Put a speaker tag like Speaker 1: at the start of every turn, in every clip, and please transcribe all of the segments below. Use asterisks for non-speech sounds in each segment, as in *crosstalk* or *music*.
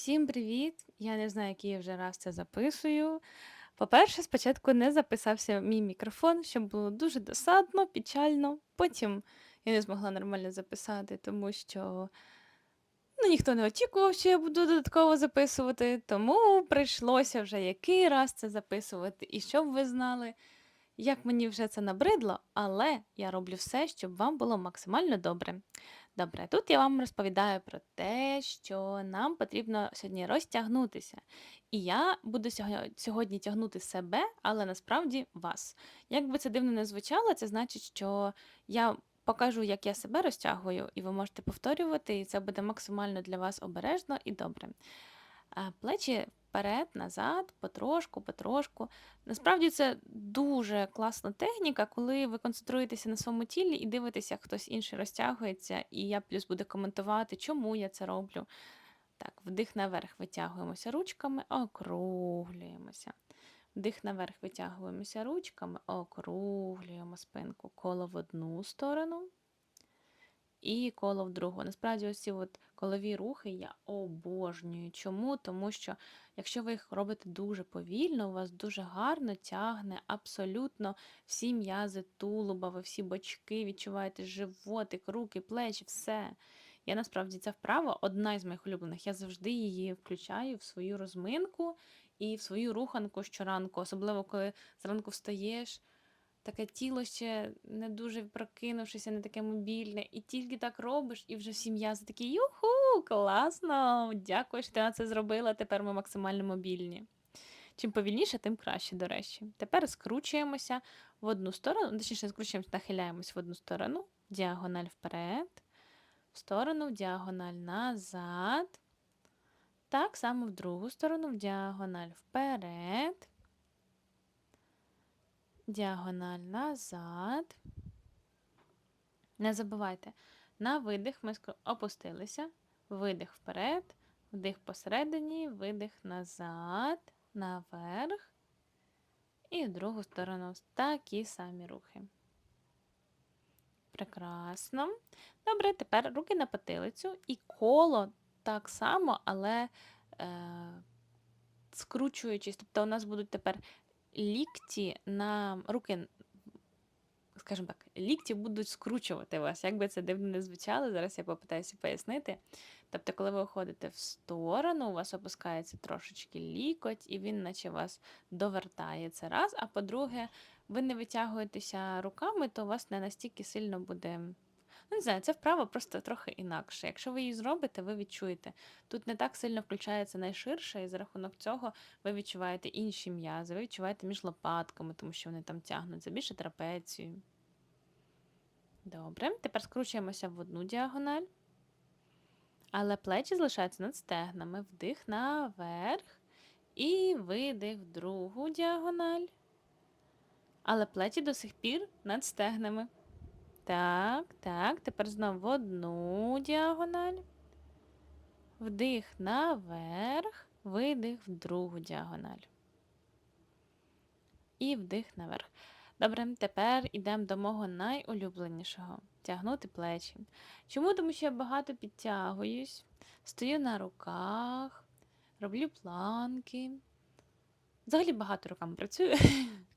Speaker 1: Всім привіт! Я не знаю, який я вже раз це записую. По-перше, спочатку не записався мій мікрофон, що було дуже досадно, печально. Потім я не змогла нормально записати, тому що ну, ніхто не очікував, що я буду додатково записувати. Тому прийшлося вже який раз це записувати. І щоб ви знали, як мені вже це набридло, але я роблю все, щоб вам було максимально добре. Добре, тут я вам розповідаю про те, що нам потрібно сьогодні розтягнутися. І я буду сього- сьогодні тягнути себе, але насправді вас. Як би це дивно не звучало, це значить, що я покажу, як я себе розтягую, і ви можете повторювати, і це буде максимально для вас обережно і добре. Плечі вперед, назад, потрошку, потрошку. Насправді це дуже класна техніка, коли ви концентруєтеся на своєму тілі і дивитеся, як хтось інший розтягується, і я плюс буду коментувати, чому я це роблю. Так, вдих наверх витягуємося ручками, округлюємося. Вдих наверх витягуємося ручками, округлюємо спинку. Коло в одну сторону і коло в другу. Насправді, ось ці от колові рухи я обожнюю. Чому? Тому що якщо ви їх робите дуже повільно, у вас дуже гарно тягне абсолютно всі м'язи тулуба, ви всі бочки відчуваєте животик, руки, плечі, все. Я насправді ця вправа одна із моїх улюблених. Я завжди її включаю в свою розминку і в свою руханку щоранку, особливо коли зранку встаєш. Таке тіло ще не дуже прокинувшися, не таке мобільне, і тільки так робиш, і вже всі м'язи такі юху, класно! Дякую, що ти на це зробила. Тепер ми максимально мобільні. Чим повільніше, тим краще, до речі. Тепер скручуємося в одну сторону, точніше, скручуємося, нахиляємось в одну сторону, діагональ вперед, в сторону, в діагональ назад. Так само в другу сторону, в діагональ вперед діагональ назад. Не забувайте, на видих ми опустилися, видих вперед, вдих посередині, видих назад, наверх. І в другу сторону такі самі рухи. Прекрасно. Добре, тепер руки на потилицю і коло так само, але е, скручуючись. Тобто у нас будуть тепер лікті на руки, скажімо так, лікті будуть скручувати вас. Як би це дивно не звучало, зараз я попитаюся пояснити. Тобто, коли ви ходите в сторону, у вас опускається трошечки лікоть, і він, наче вас довертає це раз. А по-друге, ви не витягуєтеся руками, то у вас не настільки сильно буде. Ну, не знаю, це вправа просто трохи інакше. Якщо ви її зробите, ви відчуєте. Тут не так сильно включається найширше, і за рахунок цього ви відчуваєте інші м'язи, ви відчуваєте між лопатками, тому що вони там тягнуться, більше трапецію. Добре, тепер скручуємося в одну діагональ. Але плечі залишаються над стегнами. Вдих наверх. І видих в другу діагональ. Але плечі до сих пір над стегнами. Так, так, тепер знову в одну діагональ. Вдих наверх, видих в другу діагональ. І вдих наверх. Добре, тепер йдемо до мого найулюбленішого тягнути плечі. Чому? Тому що я багато підтягуюсь, стою на руках, роблю планки. Взагалі багато руками працюю. *laughs*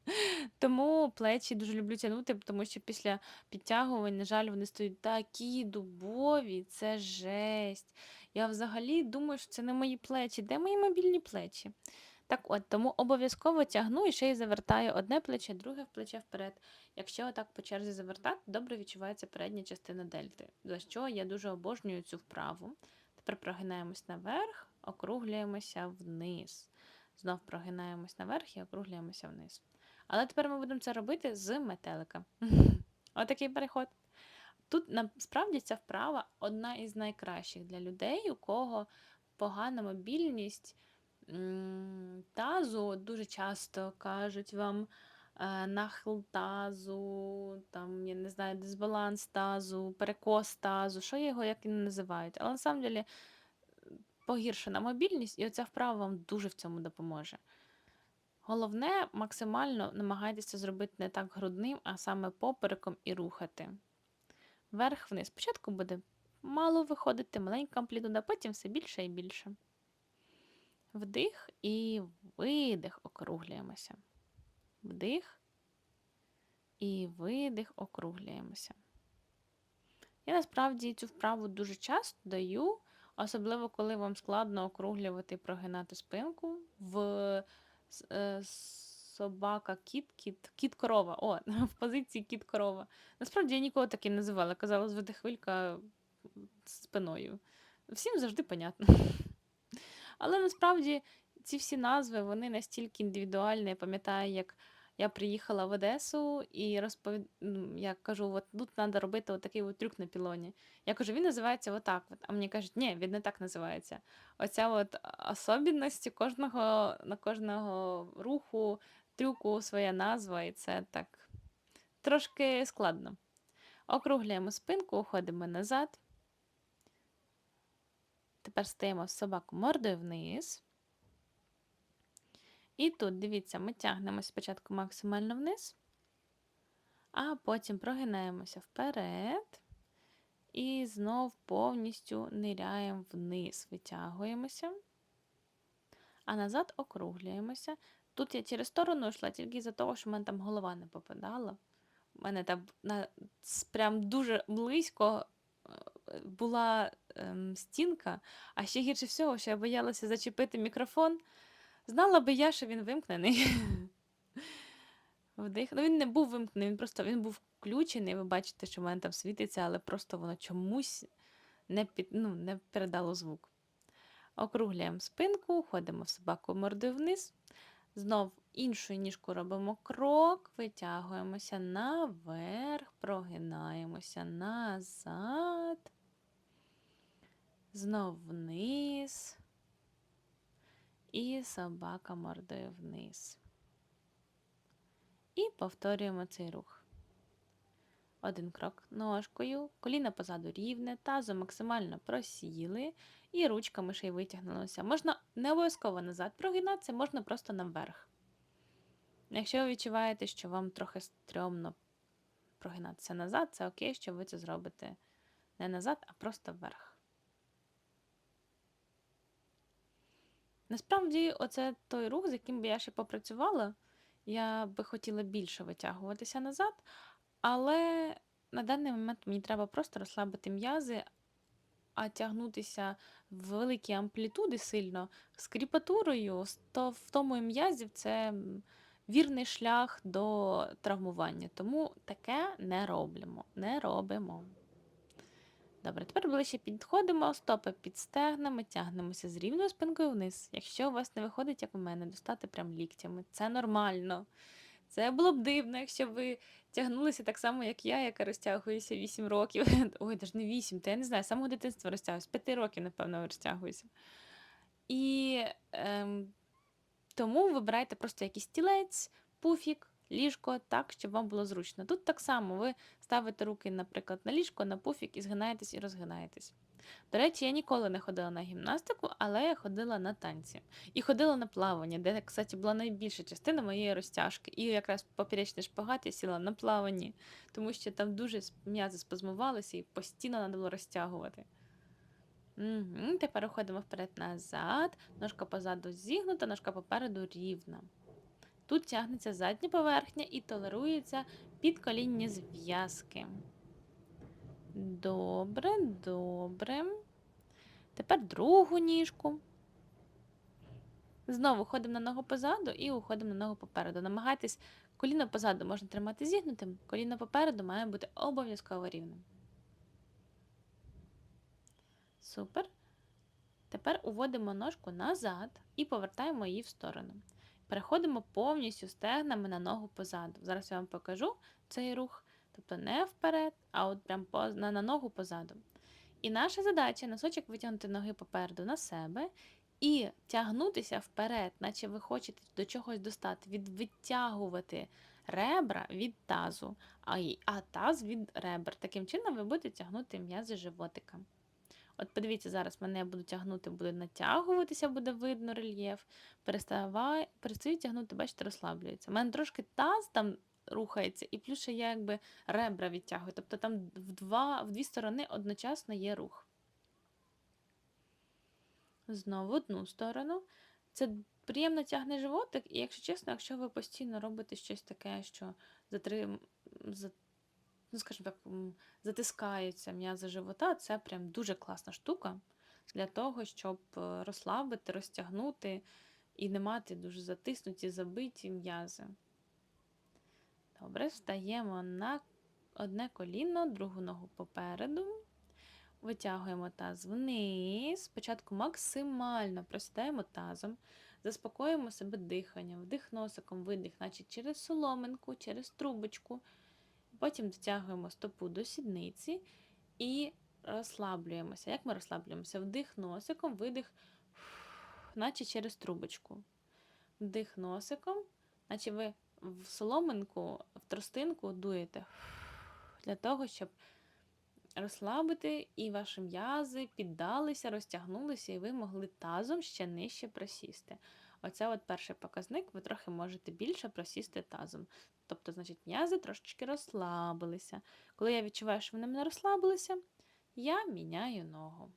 Speaker 1: Тому плечі дуже люблю тягнути, тому що після підтягувань, на жаль, вони стають такі дубові, це жесть. Я взагалі думаю, що це не мої плечі. Де мої мобільні плечі? Так от, тому обов'язково тягну і ще й завертаю одне плече, друге плече вперед. Якщо отак по черзі завертати, добре відчувається передня частина дельти, за що я дуже обожнюю цю вправу. Тепер прогинаємось наверх, округлюємося вниз. Знов прогинаємось наверх і округлюємося вниз. Але тепер ми будемо це робити з метелика. *laughs* Отакий переход. Тут насправді ця вправа одна із найкращих для людей, у кого погана мобільність тазу, дуже часто кажуть вам е, нахил тазу, там, я не знаю, дисбаланс тазу, перекос тазу, що його як і не називають. Але насправді погіршена мобільність, і оця вправа вам дуже в цьому допоможе. Головне, максимально намагайтеся зробити не так грудним, а саме попереком і рухати. Вверх-вниз. Спочатку буде мало виходити, маленька амплітуда, потім все більше і більше. Вдих і видих округлюємося. Вдих і видих округлюємося. Я насправді цю вправу дуже часто даю, особливо коли вам складно округлювати і прогинати спинку в собака, кіт, кіт, кіт-корова. О, *laughs* в позиції кіт-корова. Насправді я нікого так і не називала. Казала, зведе хвилька спиною. Всім завжди понятно. *laughs* Але насправді ці всі назви вони настільки індивідуальні. Я пам'ятаю, як я приїхала в Одесу і розповід... ну, я кажу, от тут треба робити отакий от трюк на пілоні. Я кажу, він називається отак. От. А мені кажуть, ні, він не так називається. Оця от особливість кожного на кожного руху, трюку своя назва, і це так трошки складно. Округляємо спинку, уходимо назад. Тепер стаємо собаку мордою вниз. І тут, дивіться, ми тягнемося спочатку максимально вниз, а потім прогинаємося вперед. І знов повністю ниряємо вниз, витягуємося, а назад округлюємося. Тут я через сторону йшла тільки за того, що в мене там голова не попадала. У мене там на, прям дуже близько е, була ем, стінка, а ще гірше всього, що я боялася зачепити мікрофон. Знала би я, що він вимкнений. Вдих. Ну, він не був вимкнений, він просто він був включений. Ви бачите, що в мене там світиться, але просто воно чомусь не, під, ну, не передало звук. Округляємо спинку, ходимо в собаку мордою вниз. Знов іншу ніжку робимо крок, витягуємося наверх, прогинаємося назад. Знов вниз. І собака мордою вниз. І повторюємо цей рух. Один крок ножкою, коліна позаду рівне, тазом максимально просіли, і ручками ще й витягнулися. Можна не обов'язково назад прогинатися, можна просто наверх. Якщо ви відчуваєте, що вам трохи стрьомно прогинатися назад, це окей, що ви це зробите не назад, а просто вверх. Насправді, оце той рух, з яким би я ще попрацювала. Я би хотіла більше витягуватися назад, але на даний момент мені треба просто розслабити м'язи, а тягнутися в великі амплітуди сильно з кріпатурою, то в тому м'язів це вірний шлях до травмування. Тому таке не робимо. Не робимо. Добре, тепер ближче підходимо, стопи під стегнами, тягнемося з рівною спинкою вниз. Якщо у вас не виходить, як у мене, достати прям ліктями. Це нормально. Це було б дивно, якщо ви тягнулися так само, як я, яка розтягується 8 років. *laughs* Ой, навіть не 8, то я не знаю, з самого дитинства розтягуюся, з 5 років, напевно, розтягуюся. І ем, тому вибирайте просто якийсь стілець, пуфік, ліжко, так, щоб вам було зручно. Тут так само ви ставите руки, наприклад, на ліжко, на пуфік і згинаєтесь і розгинаєтесь. До речі, я ніколи не ходила на гімнастику, але я ходила на танці. І ходила на плавання, де, кстати, була найбільша частина моєї розтяжки. І якраз поперечний шпагат я сіла на плаванні, тому що там дуже м'язи спазмувалися і постійно треба було розтягувати. Угу. Тепер уходимо вперед-назад, ножка позаду зігнута, ножка попереду рівна. Тут тягнеться задня поверхня і толерується підколінні зв'язки. Добре, добре. Тепер другу ніжку. Знову ходимо на ногу позаду і уходимо на ногу попереду. Намагайтесь коліно позаду можна тримати зігнутим, коліно попереду має бути обов'язково рівним. Супер. Тепер уводимо ножку назад і повертаємо її в сторону. Переходимо повністю стегнами на ногу позаду. Зараз я вам покажу цей рух. Тобто не вперед, а от прям на, на ногу позаду. І наша задача носочок витягнути ноги попереду на себе і тягнутися вперед, наче ви хочете до чогось достати, від, відтягувати ребра від тазу, а, таз від ребер. Таким чином ви будете тягнути м'язи животика. От подивіться, зараз мене буду тягнути, буде натягуватися, буде видно рельєф. Перестаю тягнути, бачите, розслаблюється. У мене трошки таз там рухається, і плюс ще я якби ребра відтягую. Тобто там в, два, в дві сторони одночасно є рух. Знову одну сторону. Це приємно тягне животик, і якщо чесно, якщо ви постійно робите щось таке, що затрим... ну, скажімо так, затискаються м'язи живота, це прям дуже класна штука для того, щоб е, розслабити, розтягнути і не мати дуже затиснуті, забиті м'язи. Добре, встаємо на одне коліно, другу ногу попереду. Витягуємо таз вниз. Спочатку максимально просідаємо тазом, заспокоїмо себе диханням, вдих носиком, видих, наче через соломинку, через трубочку. Потім дотягуємо стопу до сідниці і розслаблюємося. Як ми розслаблюємося? Вдих носиком, видих, наче через трубочку. Вдих носиком, наче ви в соломинку, в тростинку дуєте для того, щоб розслабити і ваші м'язи піддалися, розтягнулися, і ви могли тазом ще нижче просісти. Оце от перший показник, ви трохи можете більше просісти тазом. Тобто, значить, м'язи трошечки розслабилися. Коли я відчуваю, що вони мене розслабилися, я міняю ногу.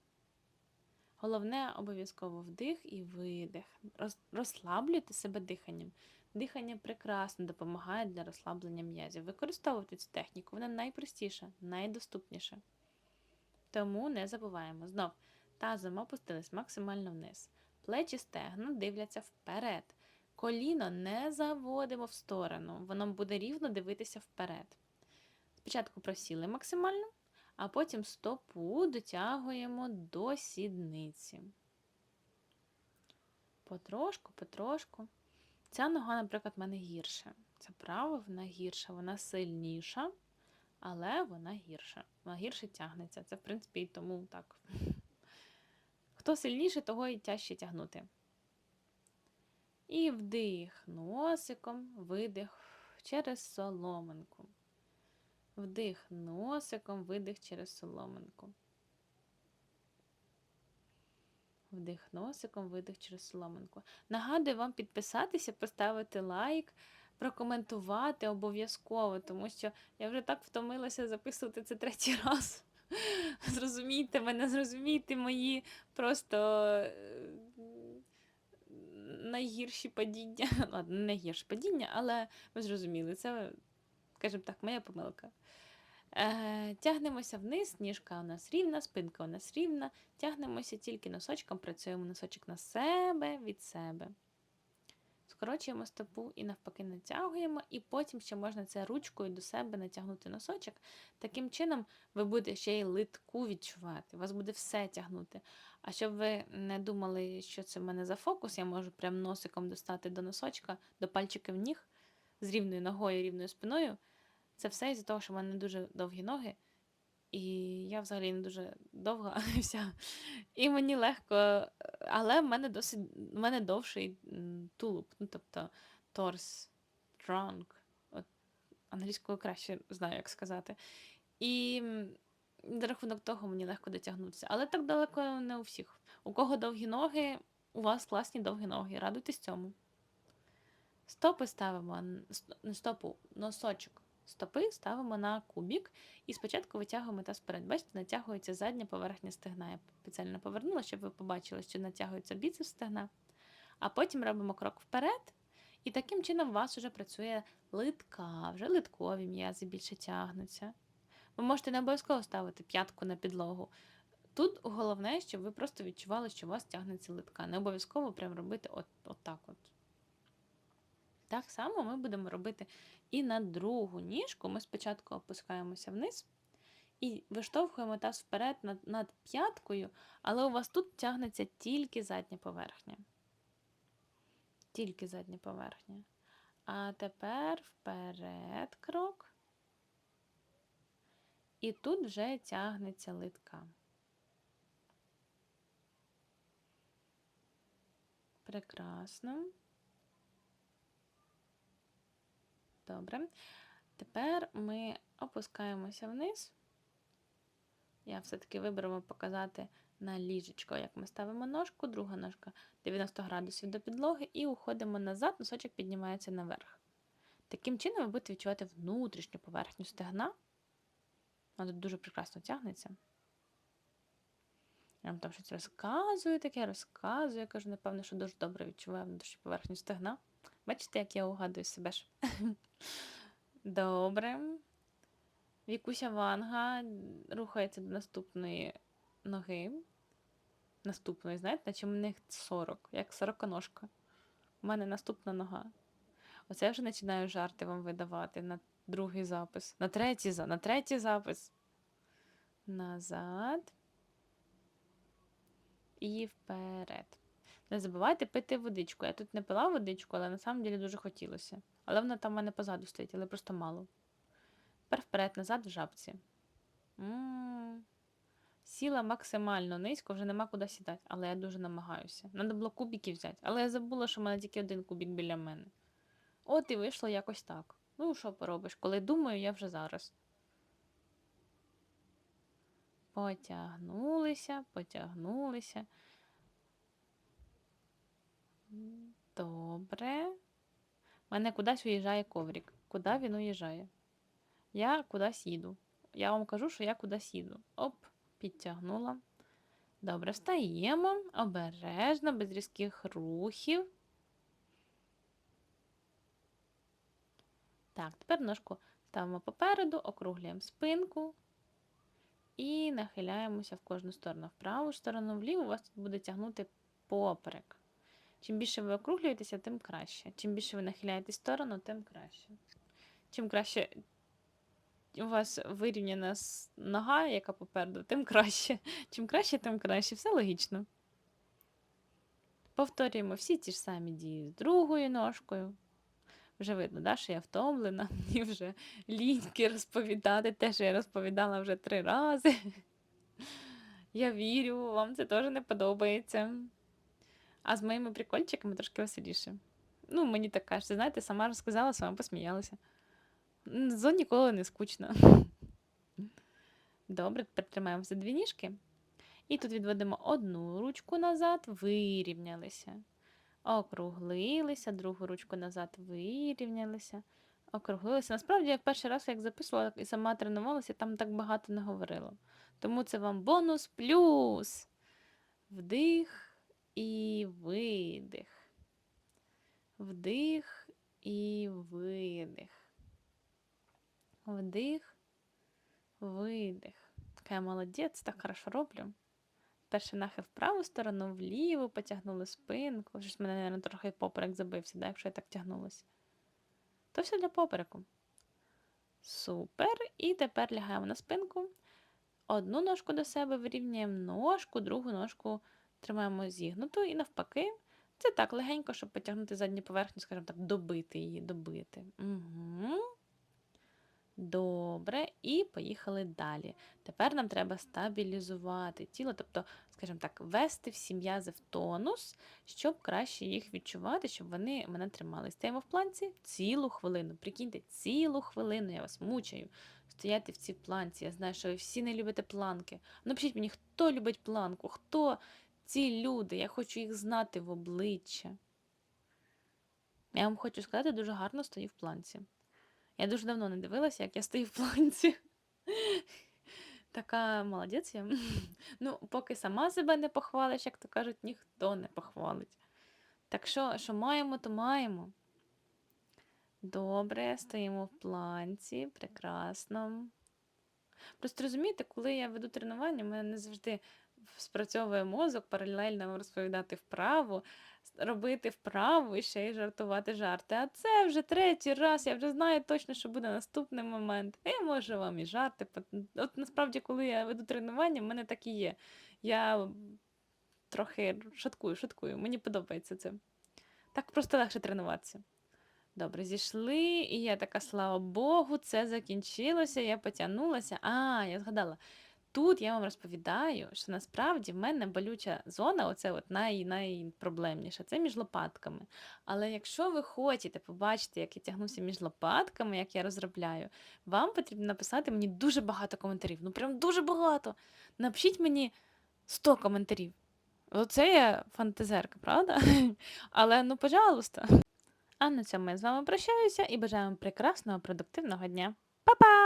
Speaker 1: Головне обов'язково вдих і видих. Роз- Розслаблюйте себе диханням. Дихання прекрасно допомагає для розслаблення м'язів. Використовуйте цю техніку, вона найпростіша, найдоступніша. Тому не забуваємо. Знов, тазом опустились максимально вниз. Плечі стегна дивляться вперед. Коліно не заводимо в сторону, воно буде рівно дивитися вперед. Спочатку просіли максимально, а потім стопу дотягуємо до сідниці. Потрошку, потрошку. Ця нога, наприклад, в мене гірша. Ця права вона гірша, вона сильніша, але вона гірша. Вона гірше тягнеться. Це, в принципі, і тому так. Хто сильніше, того і тяжче тягнути. І вдих носиком, видих через соломинку. Вдих носиком, видих через соломинку. Вдих носиком, видих через соломинку. Нагадую вам підписатися, поставити лайк, прокоментувати обов'язково, тому що я вже так втомилася записувати це третій *laughs* раз. Зрозумійте мене, зрозумійте мої просто найгірші падіння. *laughs* Ладно, не найгірші падіння, але ви зрозуміли, це, скажімо так, моя помилка. Е, Тягнемося вниз, ніжка у нас рівна, спинка у нас рівна. Тягнемося тільки носочком, працюємо носочок на себе від себе. Скорочуємо стопу і навпаки натягуємо, і потім ще можна це ручкою до себе натягнути носочок. Таким чином ви будете ще й литку відчувати, вас буде все тягнути. А щоб ви не думали, що це в мене за фокус, я можу прям носиком достати до носочка, до пальчиків ніг з рівною ногою, рівною спиною. Це все із-за того, що в мене дуже довгі ноги, і я взагалі не дуже довга *laughs* вся. І мені легко, але в мене досить в мене довший м, тулуб, ну тобто торс, trunk. От англійською краще знаю, як сказати. І за рахунок того мені легко дотягнутися. Але так далеко не у всіх. У кого довгі ноги, у вас класні довгі ноги. Радуйтесь цьому. Стопи ставимо, не стопу, носочок. Стопи ставимо на кубік і спочатку витягуємо таз вперед. Бачите, натягується задня поверхня стегна. Я спеціально повернула, щоб ви побачили, що натягується біцепс стегна. А потім робимо крок вперед, і таким чином у вас вже працює литка, вже литкові м'язи більше тягнуться. Ви можете не обов'язково ставити п'ятку на підлогу. Тут головне, щоб ви просто відчували, що у вас тягнеться литка. Не обов'язково прям робити от, от так от. Так само ми будемо робити і на другу ніжку. Ми спочатку опускаємося вниз і виштовхуємо таз вперед над, над п'яткою, але у вас тут тягнеться тільки задня поверхня. Тільки задня поверхня. А тепер вперед крок. І тут вже тягнеться литка. Прекрасно. Добре. Тепер ми опускаємося вниз. Я все-таки виберемо показати на ліжечко, як ми ставимо ножку, друга ножка 90 градусів до підлоги і уходимо назад, носочок піднімається наверх. Таким чином ви будете відчувати внутрішню поверхню стегна. Вона тут дуже прекрасно тягнеться. Я вам там щось розказую, таке розказую. Я кажу, напевно, що дуже добре відчуваю внутрішню поверхню стегна. Бачите, як я угадую себе ж. *laughs* Добре. Вікуся Ванга рухається до наступної ноги. Наступної, знаєте, наче в них 40, як сороконожка. У мене наступна нога. Оце я вже починаю жарти вам видавати на другий запис. На третій, на третій запис. Назад. І вперед. Не забувайте пити водичку. Я тут не пила водичку, але на самом деле дуже хотілося. Але вона там в мене позаду стоїть, але просто мало. Тепер вперед, назад в жабці. Сіла максимально низько, вже нема куди сідати, але я дуже намагаюся. Надо було кубики взяти, але я забула, що в мене тільки один кубик біля мене. От і вийшло якось так. Ну, що поробиш? Коли думаю, я вже зараз. Потягнулися, потягнулися. Добре. У мене кудись уїжджає коврик. Куди він уїжджає? Я кудись їду. Я вам кажу, що я кудись їду. Оп, підтягнула. Добре, встаємо обережно, без різких рухів. Так, тепер ножку ставимо попереду, округлюємо спинку і нахиляємося в кожну сторону. В праву сторону, вліву у вас тут буде тягнути поперек. Чим більше ви округлюєтеся, тим краще. Чим більше ви нахиляєтесь сторону, тим краще. Чим краще у вас вирівняна нога, яка попереду, тим краще. *laughs* Чим краще, тим краще. Все логічно. Повторюємо всі ті ж самі дії з другою ножкою. Вже видно, да, що я втомлена, *laughs* мені вже ліньки розповідати те, що я розповідала вже три рази. *laughs* Я вірю, вам це теж не подобається. А з моїми прикольчиками трошки веселіше. Ну, мені так кажеться, знаєте, сама розказала, сама посміялася. Зо ніколи не скучно. *laughs* Добре, тепер тримаємо за дві ніжки. І тут відводимо одну ручку назад, вирівнялися. Округлилися, другу ручку назад вирівнялися. Округлилися. Насправді, як перший раз як записувала і сама тренувалася, там так багато не говорила. Тому це вам бонус плюс. Вдих і видих. Вдих і видих. Вдих, видих. Така я молодець, так хорошо роблю. Перший нахил в праву сторону, вліву, потягнули спинку. Щось мене, мабуть, трохи поперек забився, да, якщо я так тягнулася. То все для попереку. Супер. І тепер лягаємо на спинку. Одну ножку до себе вирівнюємо ножку, другу ножку тримаємо зігнуту і навпаки. Це так легенько, щоб потягнути задню поверхню, скажімо так, добити її, добити. Угу. Добре, і поїхали далі. Тепер нам треба стабілізувати тіло, тобто, скажімо так, ввести всі м'язи в тонус, щоб краще їх відчувати, щоб вони мене тримали. Стаємо в планці цілу хвилину. Прикиньте, цілу хвилину я вас мучаю стояти в цій планці. Я знаю, що ви всі не любите планки. Напишіть мені, хто любить планку, хто ці люди, я хочу їх знати в обличчя. Я вам хочу сказати, дуже гарно стою в планці. Я дуже давно не дивилася, як я стою в планці. *laughs* Така молодець я. *laughs* Ну, поки сама себе не похвалиш, як то кажуть, ніхто не похвалить. Так що, що маємо, то маємо. Добре, стоїмо в планці, прекрасно. Просто розумієте, коли я веду тренування, у мене не завжди спрацьовує мозок паралельно розповідати вправо, с- робити вправо і ще й жартувати жарти. А це вже третій раз, я вже знаю точно, що буде наступний момент. Я можу вам і жарти. От насправді, коли я веду тренування, в мене так і є. Я трохи шуткую, шуткую. Мені подобається це. Так просто легше тренуватися. Добре, зійшли, і я така, слава Богу, це закінчилося, я потягнулася. А, я згадала. Тут я вам розповідаю, що насправді в мене болюча зона, оце от най, найпроблемніша, це між лопатками. Але якщо ви хочете побачити, як я тягнуся між лопатками, як я розробляю, вам потрібно написати мені дуже багато коментарів. Ну прям дуже багато. Напишіть мені 100 коментарів. Оце я фантазерка, правда? *laughs* Але ну, пожалуйста. А на цьому я з вами прощаюся і бажаю вам прекрасного продуктивного дня. Па-па!